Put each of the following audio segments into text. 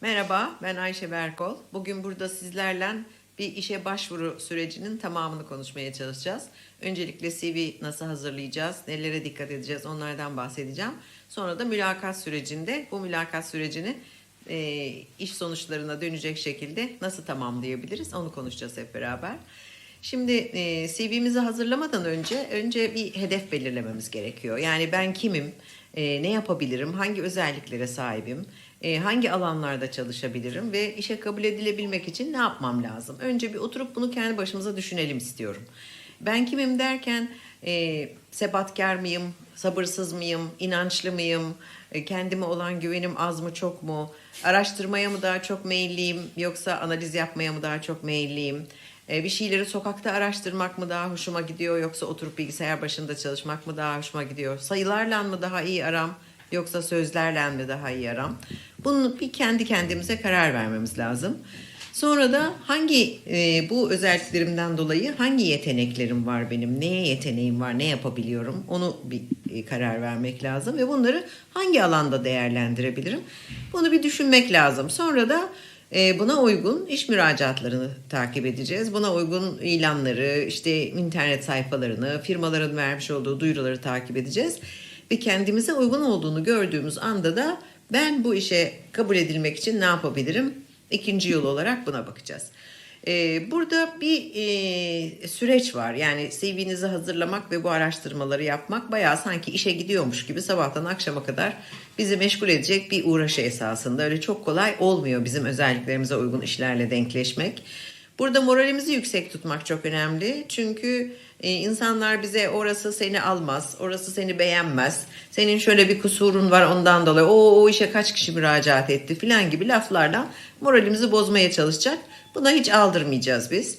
Merhaba, ben Ayşe Berkol. Bugün burada sizlerle bir işe başvuru sürecinin tamamını konuşmaya çalışacağız. Öncelikle CV nasıl hazırlayacağız, nelere dikkat edeceğiz onlardan bahsedeceğim. Sonra da mülakat sürecinde bu mülakat sürecini e, iş sonuçlarına dönecek şekilde nasıl tamamlayabiliriz onu konuşacağız hep beraber. Şimdi e, CV'mizi hazırlamadan önce önce bir hedef belirlememiz gerekiyor. Yani ben kimim, e, ne yapabilirim, hangi özelliklere sahibim, e, hangi alanlarda çalışabilirim ve işe kabul edilebilmek için ne yapmam lazım? Önce bir oturup bunu kendi başımıza düşünelim istiyorum. Ben kimim derken e, sebatkar mıyım, sabırsız mıyım, inançlı mıyım, e, kendime olan güvenim az mı çok mu, araştırmaya mı daha çok meyilliyim yoksa analiz yapmaya mı daha çok meyilliyim? E, bir şeyleri sokakta araştırmak mı daha hoşuma gidiyor yoksa oturup bilgisayar başında çalışmak mı daha hoşuma gidiyor? Sayılarla mı daha iyi aram yoksa sözlerle mi daha iyi aram? Bunu bir kendi kendimize karar vermemiz lazım. Sonra da hangi e, bu özelliklerimden dolayı hangi yeteneklerim var benim, neye yeteneğim var, ne yapabiliyorum onu bir e, karar vermek lazım ve bunları hangi alanda değerlendirebilirim? Bunu bir düşünmek lazım. Sonra da e, buna uygun iş müracaatlarını takip edeceğiz. Buna uygun ilanları, işte internet sayfalarını, firmaların vermiş olduğu duyuruları takip edeceğiz. Ve kendimize uygun olduğunu gördüğümüz anda da ben bu işe kabul edilmek için ne yapabilirim? İkinci yol olarak buna bakacağız. Ee, burada bir e, süreç var. Yani CV'nizi hazırlamak ve bu araştırmaları yapmak bayağı sanki işe gidiyormuş gibi sabahtan akşama kadar bizi meşgul edecek bir uğraşı esasında. Öyle çok kolay olmuyor bizim özelliklerimize uygun işlerle denkleşmek. Burada moralimizi yüksek tutmak çok önemli. Çünkü e, insanlar bize orası seni almaz, orası seni beğenmez. Senin şöyle bir kusurun var ondan dolayı o, o işe kaç kişi müracaat etti filan gibi laflarla moralimizi bozmaya çalışacak. Buna hiç aldırmayacağız biz.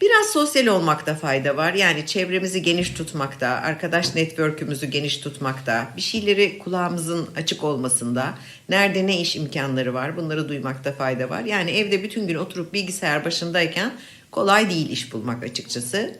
Biraz sosyal olmakta fayda var. Yani çevremizi geniş tutmakta, arkadaş network'ümüzü geniş tutmakta, bir şeyleri kulağımızın açık olmasında, nerede ne iş imkanları var bunları duymakta fayda var. Yani evde bütün gün oturup bilgisayar başındayken kolay değil iş bulmak açıkçası.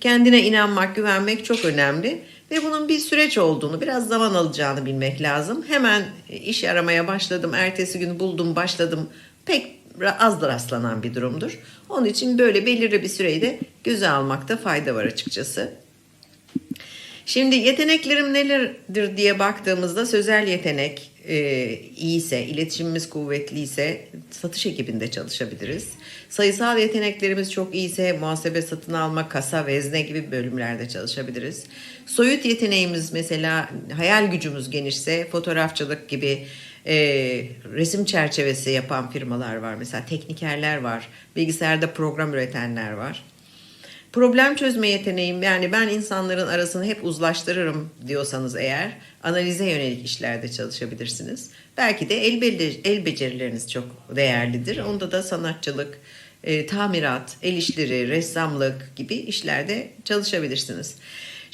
Kendine inanmak, güvenmek çok önemli ve bunun bir süreç olduğunu, biraz zaman alacağını bilmek lazım. Hemen iş aramaya başladım, ertesi gün buldum, başladım. Pek az rastlanan bir durumdur. Onun için böyle belirli bir süreyi de göze almakta fayda var açıkçası. Şimdi yeteneklerim nelerdir diye baktığımızda sözel yetenek e, iyiyse, iletişimimiz kuvvetliyse satış ekibinde çalışabiliriz. Sayısal yeteneklerimiz çok iyiyse muhasebe satın alma, kasa, vezne gibi bölümlerde çalışabiliriz. Soyut yeteneğimiz mesela hayal gücümüz genişse fotoğrafçılık gibi e, resim çerçevesi yapan firmalar var. Mesela teknikerler var, bilgisayarda program üretenler var. Problem çözme yeteneğim yani ben insanların arasını hep uzlaştırırım diyorsanız eğer analize yönelik işlerde çalışabilirsiniz. Belki de el, el becerileriniz çok değerlidir. Onda da sanatçılık, e, tamirat, el işleri, ressamlık gibi işlerde çalışabilirsiniz.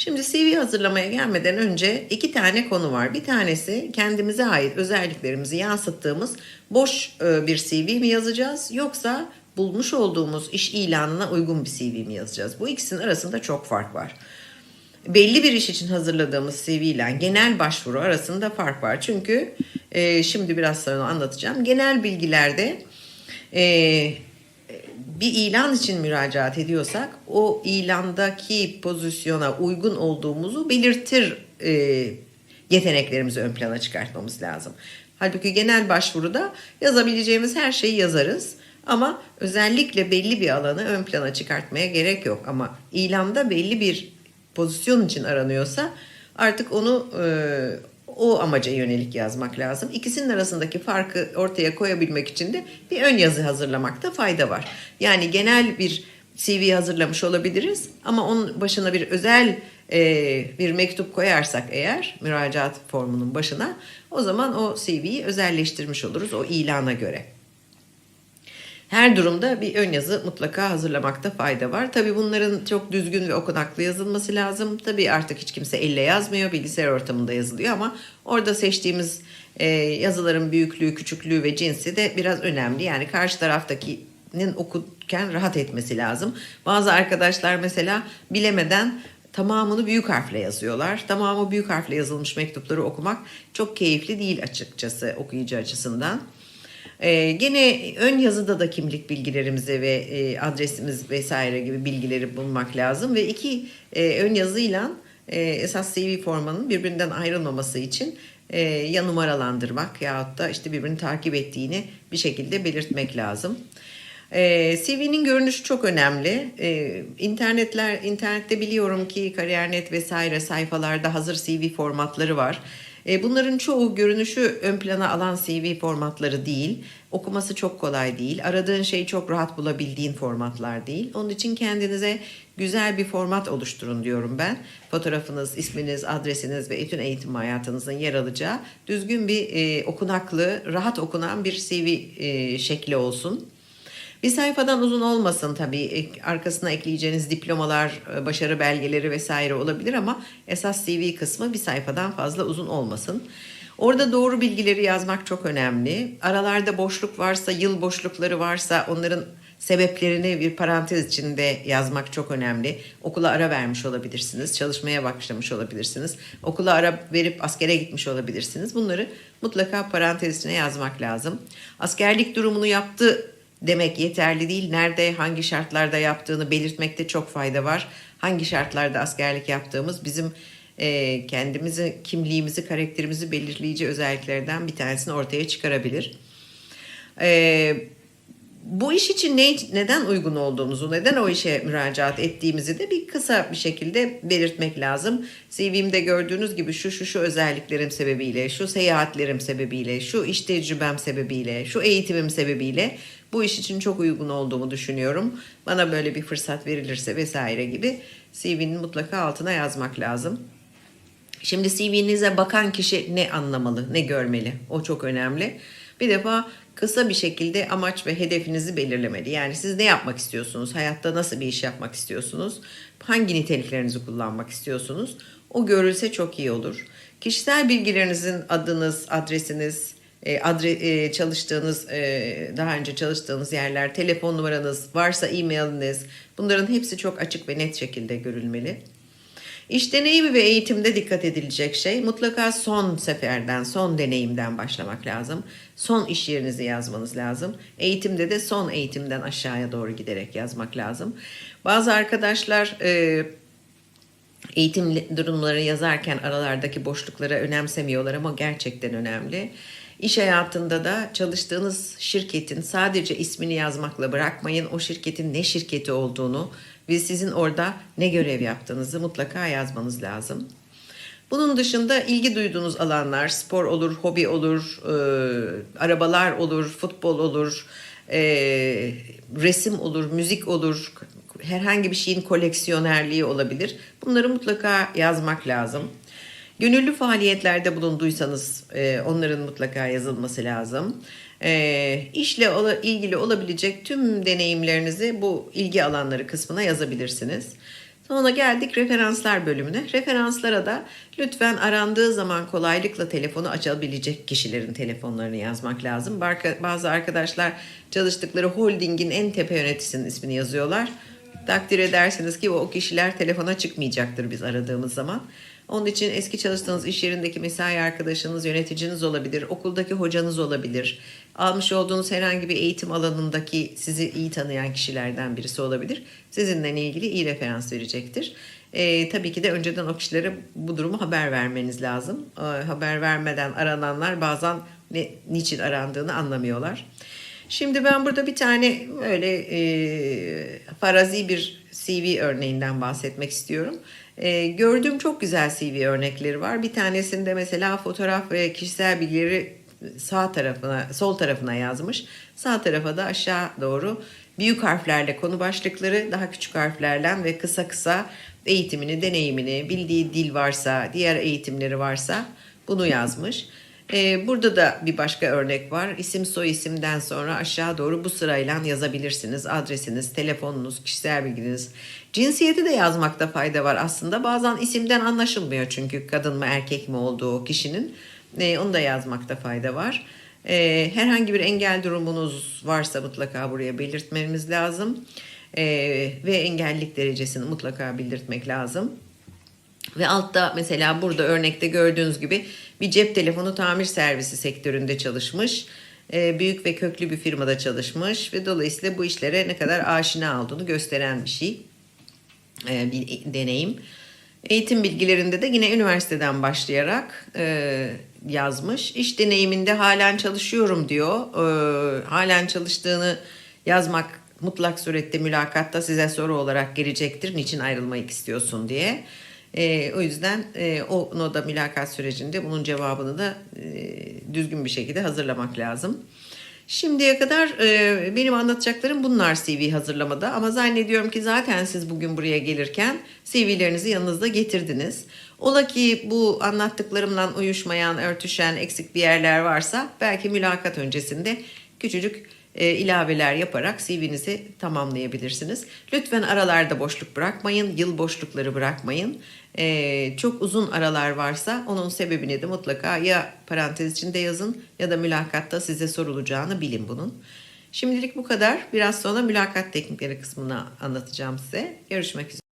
Şimdi CV hazırlamaya gelmeden önce iki tane konu var. Bir tanesi kendimize ait özelliklerimizi yansıttığımız boş e, bir CV mi yazacağız yoksa bulmuş olduğumuz iş ilanına uygun bir CV mi yazacağız? Bu ikisinin arasında çok fark var. Belli bir iş için hazırladığımız CV ile genel başvuru arasında fark var. Çünkü e, şimdi biraz sonra anlatacağım. Genel bilgilerde e, bir ilan için müracaat ediyorsak o ilandaki pozisyona uygun olduğumuzu belirtir e, yeteneklerimizi ön plana çıkartmamız lazım. Halbuki genel başvuruda yazabileceğimiz her şeyi yazarız. Ama özellikle belli bir alanı ön plana çıkartmaya gerek yok. Ama ilanda belli bir pozisyon için aranıyorsa artık onu e, o amaca yönelik yazmak lazım. İkisinin arasındaki farkı ortaya koyabilmek için de bir ön yazı hazırlamakta fayda var. Yani genel bir CV hazırlamış olabiliriz ama onun başına bir özel e, bir mektup koyarsak eğer müracaat formunun başına o zaman o CV'yi özelleştirmiş oluruz o ilana göre. Her durumda bir ön yazı mutlaka hazırlamakta fayda var. Tabii bunların çok düzgün ve okunaklı yazılması lazım. Tabii artık hiç kimse elle yazmıyor, bilgisayar ortamında yazılıyor ama orada seçtiğimiz e, yazıların büyüklüğü, küçüklüğü ve cinsi de biraz önemli. Yani karşı taraftakinin okurken rahat etmesi lazım. Bazı arkadaşlar mesela bilemeden tamamını büyük harfle yazıyorlar. Tamamı büyük harfle yazılmış mektupları okumak çok keyifli değil açıkçası okuyucu açısından. Ee, gene ön yazıda da kimlik bilgilerimizi ve e, adresimiz vesaire gibi bilgileri bulmak lazım ve iki e, ön yazıyla e, esas CV formanın birbirinden ayrılmaması için e, ya numaralandırmak yahut da işte birbirini takip ettiğini bir şekilde belirtmek lazım. E, CV'nin görünüşü çok önemli. E, internetler internette biliyorum ki Kariyer.net vesaire sayfalarda hazır CV formatları var. E, bunların çoğu görünüşü ön plana alan CV formatları değil. Okuması çok kolay değil. Aradığın şeyi çok rahat bulabildiğin formatlar değil. Onun için kendinize güzel bir format oluşturun diyorum ben. Fotoğrafınız, isminiz, adresiniz ve bütün eğitim hayatınızın yer alacağı düzgün bir e, okunaklı, rahat okunan bir CV e, şekli olsun. Bir sayfadan uzun olmasın tabii. Ek- Arkasına ekleyeceğiniz diplomalar, e, başarı belgeleri vesaire olabilir ama esas CV kısmı bir sayfadan fazla uzun olmasın. Orada doğru bilgileri yazmak çok önemli. Aralarda boşluk varsa, yıl boşlukları varsa onların sebeplerini bir parantez içinde yazmak çok önemli. Okula ara vermiş olabilirsiniz, çalışmaya başlamış olabilirsiniz. Okula ara verip askere gitmiş olabilirsiniz. Bunları mutlaka parantez içine yazmak lazım. Askerlik durumunu yaptı demek yeterli değil. Nerede, hangi şartlarda yaptığını belirtmekte çok fayda var. Hangi şartlarda askerlik yaptığımız bizim e, kendimizi, kimliğimizi, karakterimizi belirleyici özelliklerden bir tanesini ortaya çıkarabilir. E, bu iş için ne, neden uygun olduğumuzu, neden o işe müracaat ettiğimizi de bir kısa bir şekilde belirtmek lazım. CV'mde gördüğünüz gibi şu şu şu özelliklerim sebebiyle, şu seyahatlerim sebebiyle, şu iş tecrübem sebebiyle, şu eğitimim sebebiyle bu iş için çok uygun olduğumu düşünüyorum. Bana böyle bir fırsat verilirse vesaire gibi CV'nin mutlaka altına yazmak lazım. Şimdi CV'nize bakan kişi ne anlamalı, ne görmeli? O çok önemli. Bir defa kısa bir şekilde amaç ve hedefinizi belirlemeli. Yani siz ne yapmak istiyorsunuz? Hayatta nasıl bir iş yapmak istiyorsunuz? Hangi niteliklerinizi kullanmak istiyorsunuz? O görülse çok iyi olur. Kişisel bilgilerinizin adınız, adresiniz, e, adre, e, çalıştığınız, e, daha önce çalıştığınız yerler, telefon numaranız, varsa e-mailiniz bunların hepsi çok açık ve net şekilde görülmeli. İş deneyimi ve eğitimde dikkat edilecek şey mutlaka son seferden, son deneyimden başlamak lazım. Son iş yerinizi yazmanız lazım. Eğitimde de son eğitimden aşağıya doğru giderek yazmak lazım. Bazı arkadaşlar e, eğitim durumları yazarken aralardaki boşluklara önemsemiyorlar ama gerçekten önemli. İş hayatında da çalıştığınız şirketin sadece ismini yazmakla bırakmayın. O şirketin ne şirketi olduğunu ve sizin orada ne görev yaptığınızı mutlaka yazmanız lazım. Bunun dışında ilgi duyduğunuz alanlar, spor olur, hobi olur, e, arabalar olur, futbol olur, e, resim olur, müzik olur, herhangi bir şeyin koleksiyonerliği olabilir. Bunları mutlaka yazmak lazım. Gönüllü faaliyetlerde bulunduysanız e, onların mutlaka yazılması lazım. E, işle ola, ilgili olabilecek tüm deneyimlerinizi bu ilgi alanları kısmına yazabilirsiniz. Sonra geldik referanslar bölümüne. Referanslara da lütfen arandığı zaman kolaylıkla telefonu açabilecek kişilerin telefonlarını yazmak lazım. Bazı arkadaşlar çalıştıkları holdingin en tepe yöneticisinin ismini yazıyorlar. Takdir edersiniz ki o kişiler telefona çıkmayacaktır biz aradığımız zaman. Onun için eski çalıştığınız iş yerindeki mesai arkadaşınız, yöneticiniz olabilir, okuldaki hocanız olabilir. Almış olduğunuz herhangi bir eğitim alanındaki sizi iyi tanıyan kişilerden birisi olabilir. Sizinle ilgili iyi referans verecektir. E, tabii ki de önceden o kişilere bu durumu haber vermeniz lazım. E, haber vermeden arananlar bazen ne, niçin arandığını anlamıyorlar. Şimdi ben burada bir tane öyle e, farazi bir CV örneğinden bahsetmek istiyorum. E, gördüğüm çok güzel CV örnekleri var. Bir tanesinde mesela fotoğraf ve kişisel bilgileri sağ tarafına, sol tarafına yazmış. Sağ tarafa da aşağı doğru büyük harflerle konu başlıkları, daha küçük harflerle ve kısa kısa eğitimini, deneyimini, bildiği dil varsa, diğer eğitimleri varsa bunu yazmış. Ee, burada da bir başka örnek var. İsim soy isimden sonra aşağı doğru bu sırayla yazabilirsiniz. Adresiniz, telefonunuz, kişisel bilginiz. Cinsiyeti de yazmakta fayda var aslında. Bazen isimden anlaşılmıyor çünkü kadın mı erkek mi olduğu kişinin. Ee, onu da yazmakta fayda var. Ee, herhangi bir engel durumunuz varsa mutlaka buraya belirtmemiz lazım. Ee, ve engellilik derecesini mutlaka belirtmek lazım. Ve altta mesela burada örnekte gördüğünüz gibi bir cep telefonu tamir servisi sektöründe çalışmış. e, büyük ve köklü bir firmada çalışmış ve dolayısıyla bu işlere ne kadar aşina olduğunu gösteren bir şey, e, bir deneyim. Eğitim bilgilerinde de yine üniversiteden başlayarak e, yazmış. İş deneyiminde halen çalışıyorum diyor. E, halen çalıştığını yazmak mutlak surette mülakatta size soru olarak gelecektir. Niçin ayrılmak istiyorsun diye. E, o yüzden e, o noda mülakat sürecinde bunun cevabını da e, düzgün bir şekilde hazırlamak lazım. Şimdiye kadar e, benim anlatacaklarım bunlar CV hazırlamada ama zannediyorum ki zaten siz bugün buraya gelirken CV'lerinizi yanınızda getirdiniz. Ola ki bu anlattıklarımla uyuşmayan, örtüşen, eksik bir yerler varsa belki mülakat öncesinde küçücük e, ilaveler yaparak CV'nizi tamamlayabilirsiniz. Lütfen aralarda boşluk bırakmayın, yıl boşlukları bırakmayın. E, çok uzun aralar varsa onun sebebini de mutlaka ya parantez içinde yazın ya da mülakatta size sorulacağını bilin bunun. Şimdilik bu kadar. Biraz sonra mülakat teknikleri kısmını anlatacağım size. Görüşmek üzere.